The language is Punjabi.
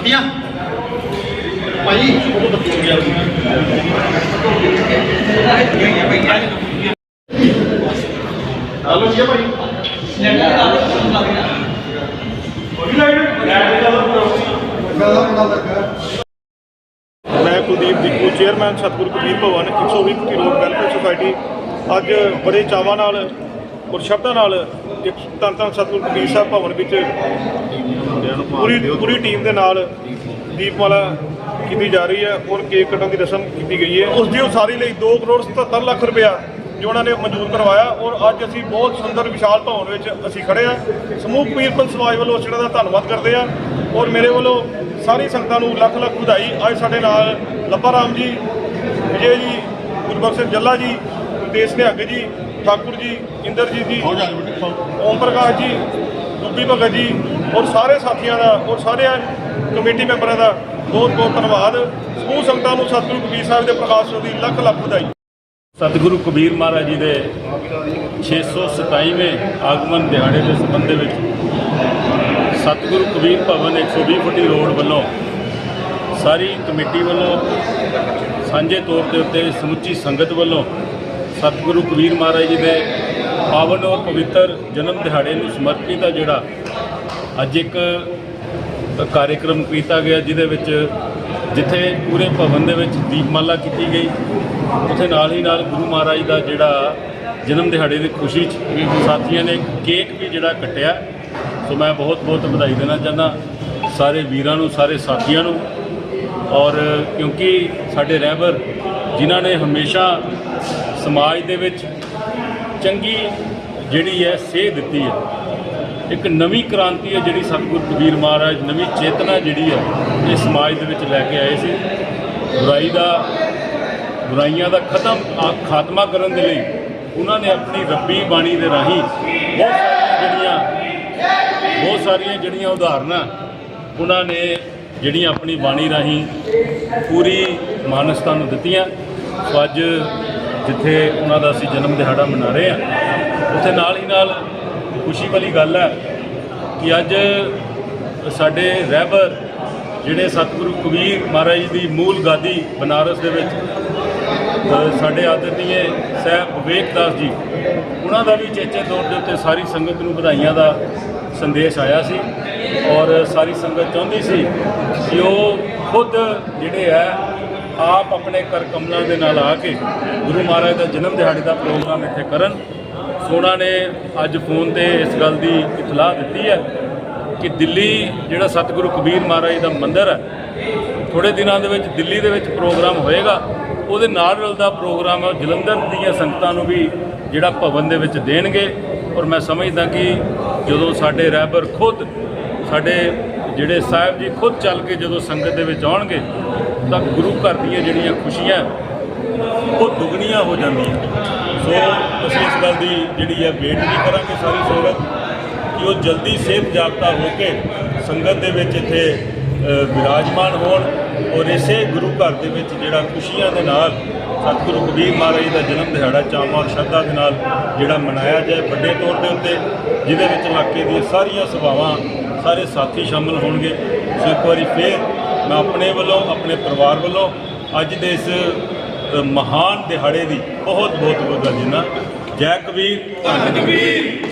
ਬੱਤੀਆਂ? ਭਾਈ ਮੈਂ Kuldeep Deepu chairman Satguru Kabir Bhawan 120 road welfare society ਅੱਜ ਬੜੇ ਚਾਵਾਂ ਨਾਲ ਔਰ ਸ਼ਬਦਾਂ ਨਾਲ ਇੱਕ ਧੰਨ ਧੰਨ ਸਤਿਗੁਰੂ ਕਬੀਰ ਸਾਹਿਬ ਭਵਨ ਵਿੱਚ ਪੂਰੀ ਪੂਰੀ ਟੀਮ ਦੇ ਨਾਲ ਦੀਪਮਾਲਾ ਕੀਤੀ ਜਾ ਰਹੀ ਹੈ ਔਰ ਕੇਕ ਕੱਟਣ ਦੀ ਰਸਮ ਕੀਤੀ ਗਈ ਹੈ। ਉਸ ਦੀ ਉਸਾਰੀ ਲਈ 2 ਕਰੋੜ 77 ਲੱਖ ਰੁਪਇਆ ਜੋ ਉਹਨਾਂ ਨੇ ਮਨਜ਼ੂਰ ਕਰਵਾਇਆ ਔਰ ਅੱਜ ਅਸੀਂ ਬਹੁਤ ਸੁੰਦਰ ਵਿਸ਼ਾਲ ਭਵਨ ਵਿੱਚ ਅਸੀਂ ਖੜੇ ਹਾਂ। ਸਮੂਹ ਪੀਰਪਨ ਸਮਾਜ ਵੱਲੋਂ ਉਸ ਦਾ ਧੰਨਵਾਦ ਕਰਦੇ ਹਾਂ ਔਰ ਮੇਰੇ ਵੱਲੋਂ ਸਾਰੀ ਸੰਗਤਾਂ ਨੂੰ ਲੱਖ ਲੱਖ ਵਧਾਈ। ਅੱਜ ਸਾਡੇ ਨਾਲ ਲੱਭਾ ਰਾਮ ਜੀ, ਵਿਜੇ ਜੀ, ਗੁਰਬਖਸ਼ ਸਿੰਘ ਜੱਲਾ ਜੀ ਦੇਸ਼ ਨਿਹੰਗ ਜੀ ਠਾਕੁਰ ਜੀ ਇੰਦਰਜੀਤ ਜੀ ਓਮ ਪ੍ਰਕਾਸ਼ ਜੀ ਗੁੱਬੀ ਭਗਤ ਜੀ ਔਰ ਸਾਰੇ ਸਾਥੀਆਂ ਦਾ ਔਰ ਸਾਰੇ ਕਮੇਟੀ ਮੈਂਬਰਾਂ ਦਾ ਬਹੁਤ ਬਹੁਤ ਧੰਨਵਾਦ। ਸਮੂਹ ਸੰਗਤਾਂ ਨੂੰ ਸਤਿਗੁਰੂ ਕਬੀਰ ਸਾਹਿਬ ਦੇ ਪ੍ਰਕਾਸ਼ ਦੀ ਲੱਖ ਲੱਖ ਵਧਾਈ। ਸਤਿਗੁਰੂ ਕਬੀਰ ਮਹਾਰਾਜ ਜੀ ਦੇ 627ਵੇਂ ਆਗਮਨ ਦਿਹਾੜੇ ਦੇ ਸੰਬੰਧ ਵਿੱਚ ਸਤਿਗੁਰੂ ਕਬੀਰ ਭਵਨ 120 ਫੁੱਟੀ ਰੋਡ ਵੱਲੋਂ ਸਾਰੀ ਕਮੇਟੀ ਵੱਲੋਂ ਸਾਂਝੇ ਤੌਰ ਦੇ ਉੱਤੇ ਸਮੁੱਚੀ ਸੰਗਤ ਵੱਲੋਂ ਸਤਿਗੁਰੂ ਕਬੀਰ ਮਹਾਰਾਜ ਜੀ ਦੇ ਪਾਵਨ ਔਰ ਪਵਿੱਤਰ ਜਨਮ ਦਿਹਾੜੇ ਨੂੰ ਸਮਰਪਿਤ ਆ ਜਿਹੜਾ ਅੱਜ ਇੱਕ ਕਾਰਜਕ੍ਰਮ ਕੀਤਾ ਗਿਆ, ਜਿਹਦੇ ਵਿੱਚ ਜਿੱਥੇ ਪੂਰੇ ਭਵਨ ਦੇ ਵਿੱਚ ਦੀਪਮਾਲਾ ਕੀਤੀ ਗਈ, ਉੱਥੇ ਨਾਲ ਹੀ ਨਾਲ ਗੁਰੂ ਮਹਾਰਾਜ ਦਾ ਜਿਹੜਾ ਜਨਮ ਦਿਹਾੜੇ ਦੀ ਖੁਸ਼ੀ 'ਚ ਸਾਥੀਆਂ ਨੇ ਕੇਕ ਵੀ ਜਿਹੜਾ ਕੱਟਿਆ। ਸੋ ਮੈਂ ਬਹੁਤ ਬਹੁਤ ਵਧਾਈ ਦੇਣਾ ਚਾਹੁੰਦਾ ਸਾਰੇ ਵੀਰਾਂ ਨੂੰ, ਸਾਰੇ ਸਾਥੀਆਂ ਨੂੰ ਔਰ ਕਿਉਂਕਿ ਸਾਡੇ ਰਹਿਬਰ ਜਿਨ੍ਹਾਂ ਨੇ ਹਮੇਸ਼ਾ ਸਮਾਜ ਦੇ ਵਿੱਚ ਚੰਗੀ ਜਿਹੜੀ ਹੈ ਸੇਧ ਦਿੱਤੀ ਹੈ। ਇੱਕ ਨਵੀਂ ਕ੍ਰਾਂਤੀ ਹੈ ਜਿਹੜੀ ਸਤਿਗੁਰੂ ਕਬੀਰ ਮਹਾਰਾਜ, ਨਵੀਂ ਚੇਤਨਾ ਜਿਹੜੀ ਹੈ ਇਹ ਸਮਾਜ ਦੇ ਵਿੱਚ ਲੈ ਕੇ ਆਏ ਸੀ। ਬੁਰਾਈ ਦਾ, ਬੁਰਾਈਆਂ ਦਾ ਖਤਮ ਖਾਤਮਾ ਕਰਨ ਦੇ ਲਈ ਉਹਨਾਂ ਨੇ ਆਪਣੀ ਰੱਬੀ ਬਾਣੀ ਦੇ ਰਾਹੀਂ ਬਹੁਤ ਸਾਰੀਆਂ ਜਿਹੜੀਆਂ, ਬਹੁਤ ਸਾਰੀਆਂ ਜਿਹੜੀਆਂ ਉਦਾਹਰਨਾਂ ਉਹਨਾਂ ਨੇ ਜਿਹੜੀਆਂ ਆਪਣੀ ਬਾਣੀ ਰਾਹੀਂ ਪੂਰੀ ਮਾਨਸਤਾ ਨੂੰ ਦਿੱਤੀਆਂ। ਅੱਜ ਜਿੱਥੇ ਉਹਨਾਂ ਦਾ ਅਸੀਂ ਜਨਮ ਦਿਹਾੜਾ ਮਨਾ ਰਹੇ ਹਾਂ। ਉੱਥੇ ਨਾਲ ਹੀ ਨਾਲ ਖੁਸ਼ੀ ਵਾਲੀ ਗੱਲ ਹੈ ਕਿ ਅੱਜ ਸਾਡੇ ਰਹਿਬਰ ਜਿਹੜੇ ਸਤਿਗੁਰੂ ਕਬੀਰ ਮਹਾਰਾਜ ਜੀ ਦੀ ਮੂਲ ਗਾਦੀ ਬਨਾਰਸ ਦੇ ਵਿੱਚ ਸਾਡੇ ਆਦਰਨੀਏ ਸਾਹਿਬ ਵਿਵੇਕ ਦਾਸ ਜੀ, ਉਹਨਾਂ ਦਾ ਵੀ ਚੇਚੇ ਤੌਰ ਦੇ ਉੱਤੇ ਸਾਰੀ ਸੰਗਤ ਨੂੰ ਵਧਾਈਆਂ ਦਾ ਸੰਦੇਸ਼ ਆਇਆ ਸੀ ਔਰ ਸਾਰੀ ਸੰਗਤ ਚਾਹੁੰਦੀ ਸੀ ਕਿ ਉਹ ਖੁਦ ਜਿਹੜੇ ਹੈ ਆਪ ਆਪਣੇ ਕਰ ਕਮਲਾਂ ਦੇ ਨਾਲ ਆ ਕੇ ਗੁਰੂ ਮਹਾਰਾਜ ਦਾ ਜਨਮ ਦਿਹਾੜੇ ਦਾ ਪ੍ਰੋਗਰਾਮ ਇੱਥੇ ਕਰਨ। ਸੋਨਾ ਨੇ ਅੱਜ ਫੋਨ ਤੇ ਇਸ ਗੱਲ ਦੀ ਇਤਲਾਹ ਦਿੱਤੀ ਹੈ ਕਿ ਦਿੱਲੀ ਜਿਹੜਾ ਸਤਿਗੁਰੂ ਕਬੀਰ ਮਹਾਰਾਜ ਦਾ ਮੰਦਿਰ ਹੈ ਥੋੜੇ ਦਿਨਾਂ ਦੇ ਵਿੱਚ ਦਿੱਲੀ ਦੇ ਵਿੱਚ ਪ੍ਰੋਗਰਾਮ ਹੋਏਗਾ। ਉਹਦੇ ਨਾਲ ਰਲਦਾ ਪ੍ਰੋਗਰਾਮ ਹੈ ਉਹ ਜਲੰਧਰ ਦੀਆਂ ਸੰਗਤਾਂ ਨੂੰ ਵੀ ਜਿਹੜਾ ਭਵਨ ਦੇ ਵਿੱਚ ਦੇਣਗੇ। ਔਰ ਮੈਂ ਸਮਝਦਾ ਕਿ ਜਦੋਂ ਸਾਡੇ ਰਹਿਬਰ ਖੁਦ, ਸਾਡੇ ਜਿਹੜੇ ਸਾਹਿਬ ਜੀ ਖੁਦ ਚੱਲ ਕੇ ਜਦੋਂ ਸੰਗਤ ਦੇ ਵਿੱਚ ਆਉਣਗੇ ਤਾਂ ਗੁਰੂ ਘਰ ਦੀਆਂ ਜਿਹੜੀਆਂ ਖੁਸ਼ੀਆਂ, ਉਹ ਦੁੱਗਣੀਆਂ ਹੋ ਜਾਂਦੀਆਂ। ਸੋ ਅਸੀਂ ਇਸ ਗੱਲ ਦੀ ਜਿਹੜੀ ਹੈ ਵੇਟ ਵੀ ਕਰਾਂਗੇ ਸਾਰੀ ਸੰਗਤ ਕਿ ਉਹ ਜਲਦੀ ਸਿਹਤ ਜਾਬਤਾ ਹੋ ਕੇ ਸੰਗਤ ਦੇ ਵਿੱਚ ਇੱਥੇ ਵਿਰਾਜਮਾਨ ਹੋਣ ਔਰ ਇਸੇ ਗੁਰੂ ਘਰ ਦੇ ਵਿੱਚ ਜਿਹੜਾ ਖੁਸ਼ੀਆਂ ਦੇ ਨਾਲ ਸਤਿਗੁਰੂ ਕਬੀਰ ਮਹਾਰਾਜ ਦਾ ਜਨਮ ਦਿਹਾੜਾ, ਚਾਵਾਂ ਔਰ ਸ਼ਰਧਾ ਦੇ ਨਾਲ ਜਿਹੜਾ ਮਨਾਇਆ ਜਾਏ ਵੱਡੇ ਤੌਰ ਦੇ ਉੱਤੇ, ਜਿਹਦੇ ਵਿੱਚ ਇਲਾਕੇ ਦੀਆਂ ਸਾਰੀਆਂ ਸਭਾਵਾਂ ਸਾਰੇ ਸਾਥੀ ਸ਼ਾਮਲ ਹੋਣਗੇ। ਸੋ ਇੱਕ ਵਾਰੀ ਫੇਰ ਮੈਂ ਆਪਣੇ ਵੱਲੋਂ, ਆਪਣੇ ਪਰਿਵਾਰ ਵੱਲੋਂ ਅੱਜ ਦੇ ਇਸ ਮਹਾਨ ਦਿਹਾੜੇ ਦੀ ਬਹੁਤ ਬਹੁਤ ਵਧਾਈ ਦਿੰਦਾ। ਜੈ ਕਬੀਰ, ਧੰਨ ਕਬੀਰ।